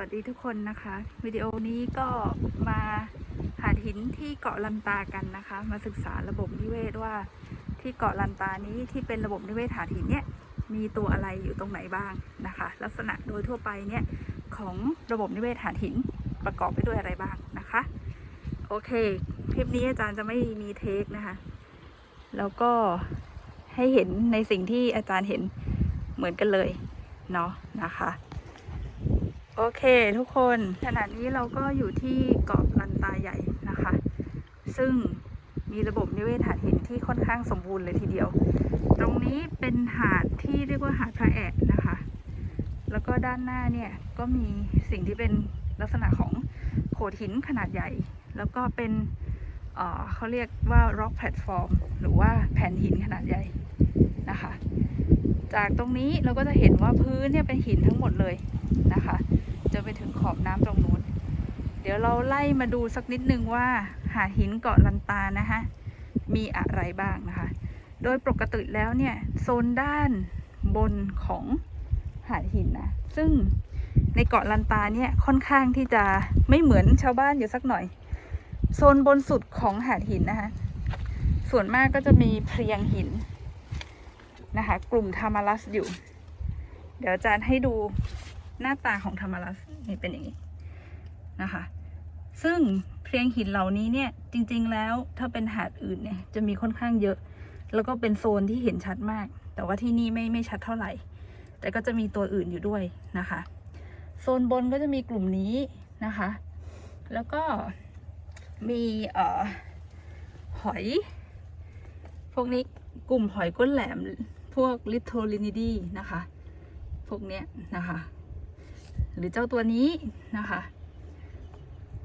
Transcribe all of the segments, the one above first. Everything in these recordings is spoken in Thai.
วัสดีทุกคนนะคะ วิดีโอนี้ก็มาหาดหินที่เกาะลันตากันนะคะ มาศึกษาระบบนิเวศว่าที่เกาะลันตานี้ที่เป็นระบบนิเวศหาดหินเนี่ยมีตัวอะไรอยู่ตรงไหนบ้างนะคะ ลักษณะโดยทั่วไปเนี่ยของระบบนิเวศหาดหินประกอบไปด้วยอะไรบ้างนะคะ โอเค คลิปนี้อาจารย์จะไม่มีเทคนะคะ แล้วก็ให้เห็นในสิ่งที่อาจารย์เห็นเหมือนกันเลยเนาะนะคะ โอเคทุกคนขณะนี้เราก็อยู่ที่เกาะลันตาใหญ่นะคะ ซึ่งมีระบบนิเวศหาดหินที่ค่อนข้างสมบูรณ์เลยทีเดียว ตรงนี้เป็นหาดที่เรียกว่าหาดพระแอะนะคะ แล้วก็ด้านหน้าเนี่ยก็มีสิ่งที่เป็นลักษณะของโขดหินขนาดใหญ่ แล้วก็เป็นเออเขาเรียกว่า rock platform หรือว่าแผ่นหินขนาดใหญ่นะคะ จากตรงนี้เราก็จะเห็นว่าพื้นเนี่ยเป็นหินทั้งหมดเลยนะคะ จะไปถึงขอบน้ำตรงนู้น เดี๋ยวเราไล่มาดูสักนิดนึงว่า หาดหินเกาะลันตานะคะมีอะไรบ้างนะคะ โดยปกติแล้วเนี่ยโซนด้านบนของหาดหินนะ ซึ่งในเกาะลันตาเนี่ยค่อนข้างที่จะไม่เหมือนชาวบ้านอยู่สักหน่อย โซนบนสุดของหาดหินนะคะ ส่วนมากก็จะมีเพลียงหินนะคะ กลุ่มทามารัสอยู่ เดี๋ยวอาจารย์ให้ดู หน้าตาของธรรมรัสนี่เป็นอย่างนี้นะคะ ซึ่งเพลียงหินเหล่านี้เนี่ยจริงๆแล้วถ้าเป็นหาดอื่นเนี่ยจะมีค่อนข้างเยอะ แล้วก็เป็นโซนที่เห็นชัดมาก แต่ว่าที่นี่ไม่ไม่ชัดเท่าไหร่ แต่ก็จะมีตัวอื่นอยู่ด้วยนะคะ โซนบนก็จะมีกลุ่มนี้นะคะ แล้วก็มีเอ่อหอย พวกนี้กลุ่มหอยก้นแหลม พวกลิโทลินิดีนะคะ พวกเนี้ยนะคะ หรือเจ้าตัวนี้นะคะ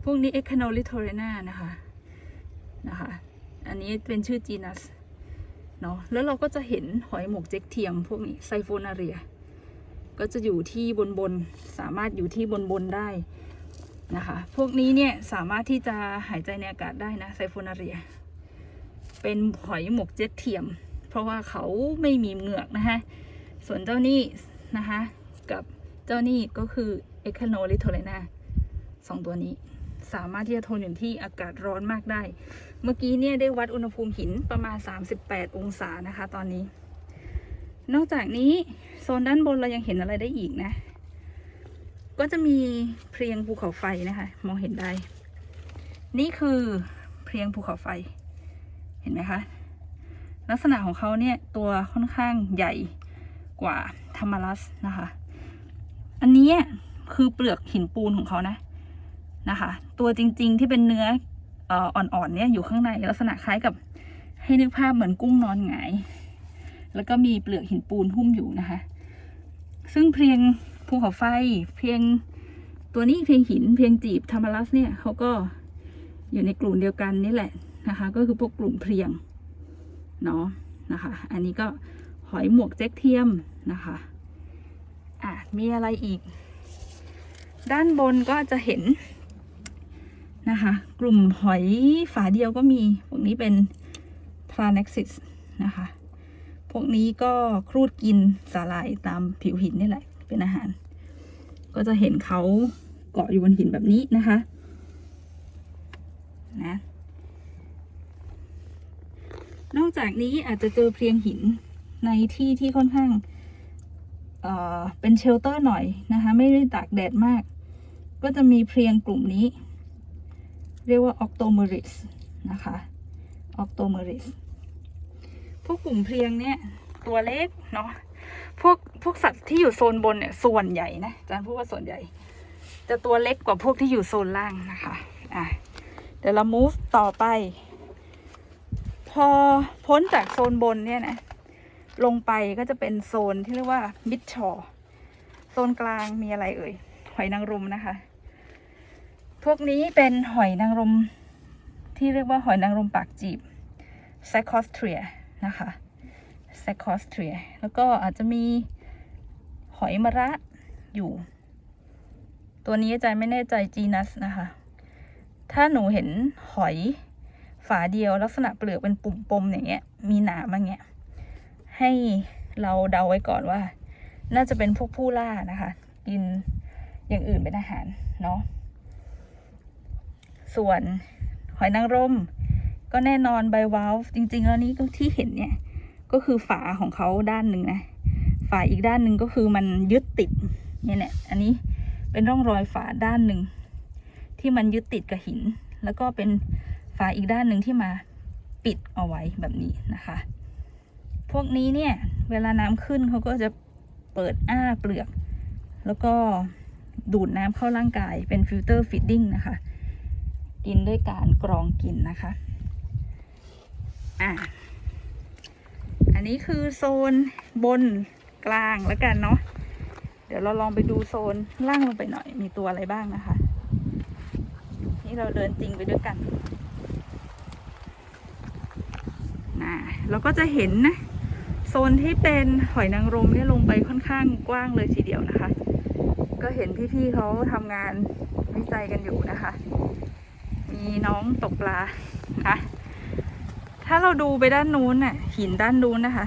พวกนี้ e c a n o l i t o r e n a นะคะ นะคะ อันนี้เป็นชื่อจีนัส เนาะแล้วเราก็จะเห็นหอยหมกเจ๊กเทียมพวกนี้ไซโฟนาเรีย ก็จะอยู่ที่บนบน สามารถอยู่ที่บนบนได้นะคะ พวกนี้เนี่ยสามารถที่จะหายใจในอากาศได้นะไซโฟนาเรีย เป็นหอยหมกเจ็ดเทียม เพราะว่าเขาไม่มีเหงือกนะคะ ส่วนเจ้านี่นะคะกับ จ้านี่ก็คือ e c a n o l i t o r e n a สองตัวนี้ สามารถที่จะทนอยู่ที่อากาศร้อนมากได้ เมื่อกี้เนี่ยได้วัดอุณหภูมิหินประมาณ 38 องศานะคะ ตอนนี้ นอกจากนี้โซนด้านบนเรายังเห็นอะไรได้อีกนะ ก็จะมีเพลียงภูเขาไฟนะคะ มองเห็นได้ นี่คือเพลียงภูเขาไฟ เห็นไหมคะ ลักษณะของเขาเนี่ยตัวค่อนข้างใหญ่กว่าธรรมรัสนะคะ อันนี้คือเปลือกหินปูนของเขานะนะคะ ตัวจริง ๆ ที่เป็นเนื้ออ่ออ่อนๆเนี่ยอยู่ข้างในลักษณะคล้ายกับให้นึกภาพเหมือนกุ้งนอนหงาย แล้วก็มีเปลือกหินปูนหุ้มอยู่นะคะ ซึ่งเพียงภูเขาไฟเพียงตัวนี้เพียงหินเพียงจีบธรรมรัสเนี่ยเขาก็อยู่ในกลุ่มเดียวกันนี่แหละนะคะ ก็คือพวกกลุ่มเพียงเนาะนะคะ อันนี้ก็หอยหมวกเจ๊กเทียมนะคะ อะมีอะไรอีก ด้านบนก็จะเห็นนะคะ กลุ่มหอยฝาเดียวก็มี พวกนี้เป็น p l a n e x i s นะคะ พวกนี้ก็ครูดกินสาหร่ายตามผิวหินนี่แหละ เป็นอาหาร ก็จะเห็นเขาเกาะอยู่บนหินแบบนี้นะคะ นะ นอกจากนี้อาจจะเจอเพลียงหินในที่ที่ค่อนข้าง เป็นเชลเตอร์หน่อยนะคะ ไม่ได้ตากแดดมาก ก็จะมีเพลียงกลุ่มนี้ เรียกว่าออกโตเมริสนะคะออกโตเมริสพวกกลุ่มเพลียงเนี่ยตัวเล็กเนาะพวกพวกสัตว์ที่อยู่โซนบนเนี่ยส่วนใหญ่นะอาจารย์พูดว่าส่วนใหญ่ จะตัวเล็กกว่าพวกที่อยู่โซนล่างนะคะอะเดี๋ยวเรา move ต่อไป พอพ้นจากโซนบนเนี่ยนะ ลงไปก็จะเป็นโซนที่เรียกว่ามิดชอโซนกลางมีอะไรเอ่ย หอยนางรมนะคะ พวกนี้เป็นหอยนางรมที่เรียกว่าหอยนางรมปากจีบ s a c o s t r i a นะคะ s a c o s t r i a แล้วก็อาจจะมีหอยมะระอยู่ ตัวนี้อาจไม่แน่ใจจีนัสนะคะ ถ้าหนูเห็นหอยฝาเดียวลักษณะเปลือกเป็นปุ่มปมอย่างเงี้ย มีหนามอย่างเงี้ย ให้เราเดาไว้ก่อนว่า น่าจะเป็นพวกผู้ล่านะคะ กินอย่างอื่นเป็นอาหารเนาะส่วนหอยนางรม ก็แน่นอนไบวาลจริง ๆ แล้วนี้ก็ที่เห็นเนี่ย ก็คือฝาของเขาด้านหนึ่งนะฝาอีกด้านหนึ่งก็คือมันยึดติดเนี่ยแหละอันนี้เป็นร่องรอยฝาด้านหนึ่งที่มันยึดติดกับหิน แล้วก็เป็นฝาอีกด้านหนึ่งที่มาปิดเอาไว้แบบนี้นะคะ พวกนี้เนี่ย เวลาน้ำขึ้นเขาก็จะเปิดอ้าเปลือก แล้วก็ดูดน้ำเข้าร่างกายเป็นฟิลเตอร์ฟีดดิ้งนะคะ กินด้วยการกรองกินนะคะ อะ อันนี้คือโซนบนกลางแล้วกันเนาะ เดี๋ยวเราลองไปดูโซนล่างลงไปหน่อย มีตัวอะไรบ้างนะคะ นี่เราเดินจริงไปด้วยกันนะเราก็จะเห็นนะ โซนที่เป็นหอยนางรมเนี่ยลงไปค่อนข้างกว้างเลยทีเดียวนะคะ ก็เห็นพี่ๆเขาทำงานวิจัยกันอยู่นะคะ มีน้องตกปลานะถ้าเราดูไปด้านนู้นน่ะหินด้านนู้นนะคะ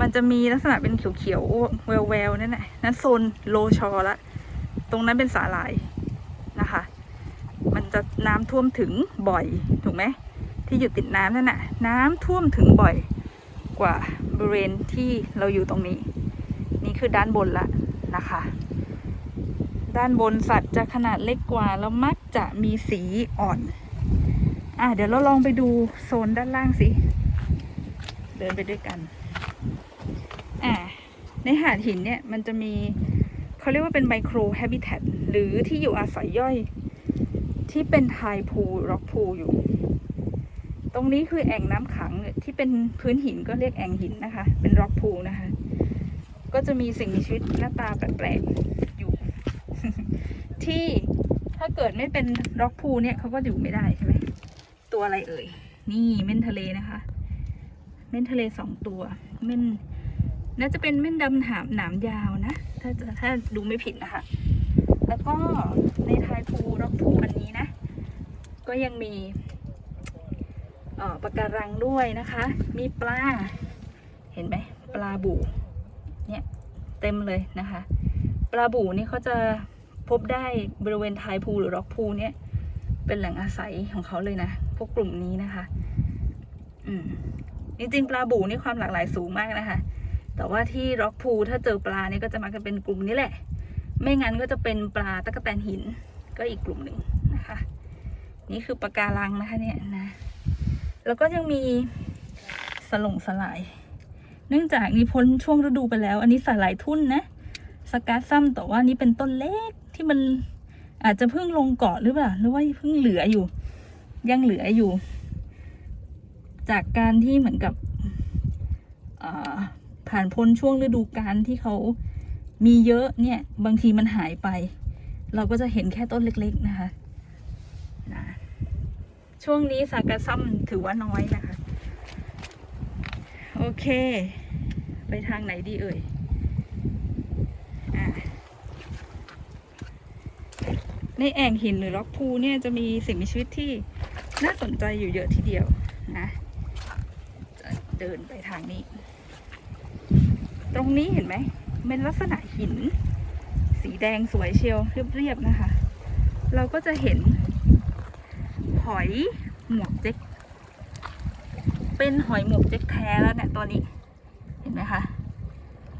มันจะมีลักษณะเป็นเขียวๆแววๆนั่นแหละนั่นโซนโลชอละตรงนั้นเป็นสาหร่ายนะคะ มันจะน้ำท่วมถึงบ่อยถูกไหมที่อยู่ติดน้ำนั่นน่ะน้ำท่วมถึงบ่อย กว่าบริเวณที่เราอยู่ตรงนี้ นี่คือด้านบนละนะคะ ด้านบนสัตว์จะขนาดเล็กกว่าแล้วมักจะมีสีอ่อน อะเดี๋ยวเราลองไปดูโซนด้านล่างสิ เดินไปด้วยกัน อะในหาดหินเนี่ยมันจะมีเขาเรียกว่าเป็นไมโครแฮบิ t ตหรือที่อยู่อาศัยย่อย ที่เป็นไทพูร็อกพูอยู่ ตรงนี้คือแอ่งน้ำขังที่เป็นพื้นหินก็เรียกแอ่งหินนะคะ เป็นร็อกพูนะคะ ก็จะมีสิ่งมีชีวิตหน้าตาแปลกๆอยู่ ที่ถ้าเกิดไม่เป็นร็อกพูเนี่ยเขาก็อยู่ไม่ได้ใช่ไหมตัวอะไรเอ่ย นี่เม่นทะเลนะคะ เม่นทะเลสองตัว เม่นน่าจะเป็นเม่นดำหามหนามยาวนะ ถ้าจะถ้าดูไม่ผิดนะคะ แล้วก็ในไทยพูร็อกพูอันนี้นะ ก็ยังมี เอ่อปะการังด้วยนะคะ มีปลา เห็นไหมปลาบู่เนี่ยเต็มเลยนะคะ ปลาบู่นี่เขาจะพบได้บริเวณไทยพูหรือร็อกพูเนี่ยเป็นแหล่งอาศัยของเขาเลยนะพวกกลุ่มนี้นะคะ อืมจริงๆ ปลาบู่นี่ความหลากหลายสูงมากนะคะ แต่ว่าที่ร็อกพูถ้าเจอปลานี่ก็จะมากันเป็นกลุ่มนี้แหละ ไม่งั้นก็จะเป็นปลาตะกแตนหินก็อีกกลุ่มหนึ่งนะคะ นี่คือปะการังนะคะเนี่ยนะ แล้วก็ยังมีสลงสลาย เนื่องจากนี่พ้นช่วงฤดูไปแล้ว อันนี้สาหร่ายทุ่นนะสกาซัมแต่ว่านี่เป็นต้นเล็กที่มันอาจจะเพิ่งลงเกาะหรือเปล่าหรือว่าเพิ่งเหลืออยู่ ยังเหลืออยู่ จากการที่เหมือนกับผ่านพ้นช่วงฤดูกาลที่เขามีเยอะเนี่ยบางทีมันหายไป เราก็จะเห็นแค่ต้นเล็ก ๆ นะคะนะ ช่วงนี้สากาซัมถือว่าน้อยนะคะ โอเค ไปทางไหนดีเอ่ยอในแอ่งหินหรือล็อกพูเนี่ยจะมีสิ่งมีชีวิตที่น่าสนใจอยู่เยอะทีเดียวนะจะเดินไปทางนี้ ตรงนี้เห็นไหมเป็นลักษณะหิน สีแดงสวยเชียวเรียบๆนะคะ เราก็จะเห็น หอยหมวกเจ๊ก เป็นหอยหมวกเจ๊กแท้แล้วเนี่ยตัวนี้ เห็นไหมคะ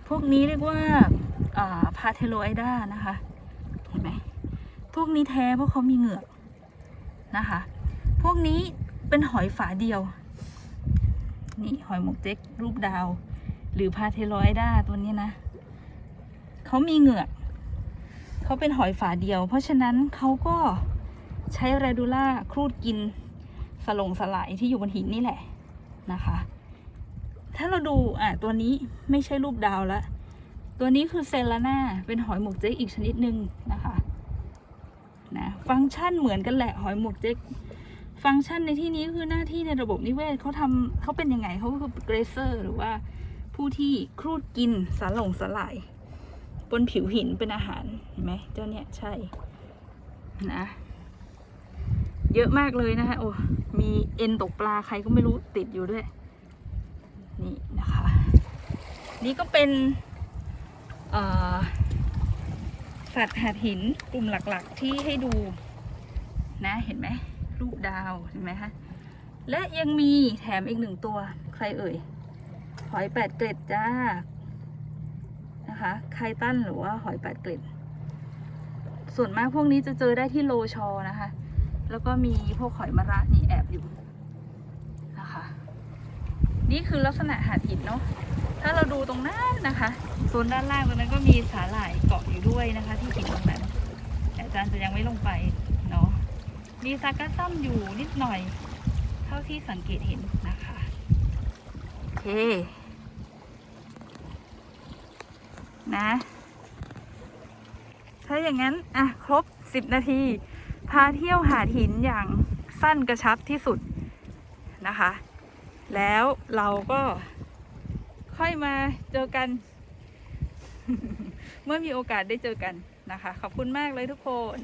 พวกนี้เรียกว่าพาเทโลไอด้านะคะ เห็นไหม พวกนี้แท้เพราะเขามีเหงือกนะคะ พวกนี้เป็นหอยฝาเดียว นี่หอยหมวกเจ๊กรูปดาว หรือพาเทโลไอด้าตัวนี้นะเขามีเหงือกเขาเป็นหอยฝาเดียว เพราะฉะนั้นเขาก็ ใช้เรดูล่าครูดกินสลงสลายที่อยู่บนหินนี่แหละนะคะ ถ้าเราดูอะตัวนี้ไม่ใช่รูปดาวล้วตัวนี้คือเซลาน่าเป็นหอยหมวกเจ๊กอีกชนิดหนึ่งนะคะนะฟังก์ชันเหมือนกันแหละหอยหมวกเจ๊กฟังก์ชันในที่นี้คือหน้าที่ในระบบนิเวศเขาทำเขาเป็นยังไงเขาคือเกรเซอร์หรือว่าผู้ที่ครูดกินสารหลงสลาย บนผิวหินเป็นอาหารเห็นไหมเจ้าเนี่ยใช่นะ เยอะมากเลยนะคะโอ้มีเอ็นตกปลาใครก็ไม่รู้ติดอยู่ด้วย นี่นะคะ นี่ก็เป็นสัตว์หาดหินกลุ่มหลักๆที่ให้ดูนะเห็นไหมรูปดาวเห็นไหมคะและยังมีแถมอีกหนึ่งตัวใครเอ่ยหอยแปดเกล็ดจ้านะคะไคตันหรือว่าหอยแปดเกล็ด ส่วนมากพวกนี้จะเจอได้ที่โลชอนะคะ แล้วก็มีพวกหอยมะระนี่แอบอยู่นะคะ นี่คือลักษณะหาดหินเนาะถ้าเราดูตรงนั้นนะคะโซนด้านล่างตรงนั้นก็มีสาหร่ายเกาะอยู่ด้วยนะคะ ที่หินตรงนั้นแต่อาจารย์จะยังไม่ลงไปเนาะมีซากาซัมอยู่นิดหน่อย เท่าที่สังเกตเห็นนะคะโอเคนะ ถ้าอย่างนั้น อะ ครบ 10 นาที พาเที่ยวหาดหินอย่างสั้นกระชับที่สุดนะคะ แล้วเราก็ค่อยมาเจอกัน เมื่อมีโอกาสได้เจอกันนะคะ ขอบคุณมากเลยทุกคน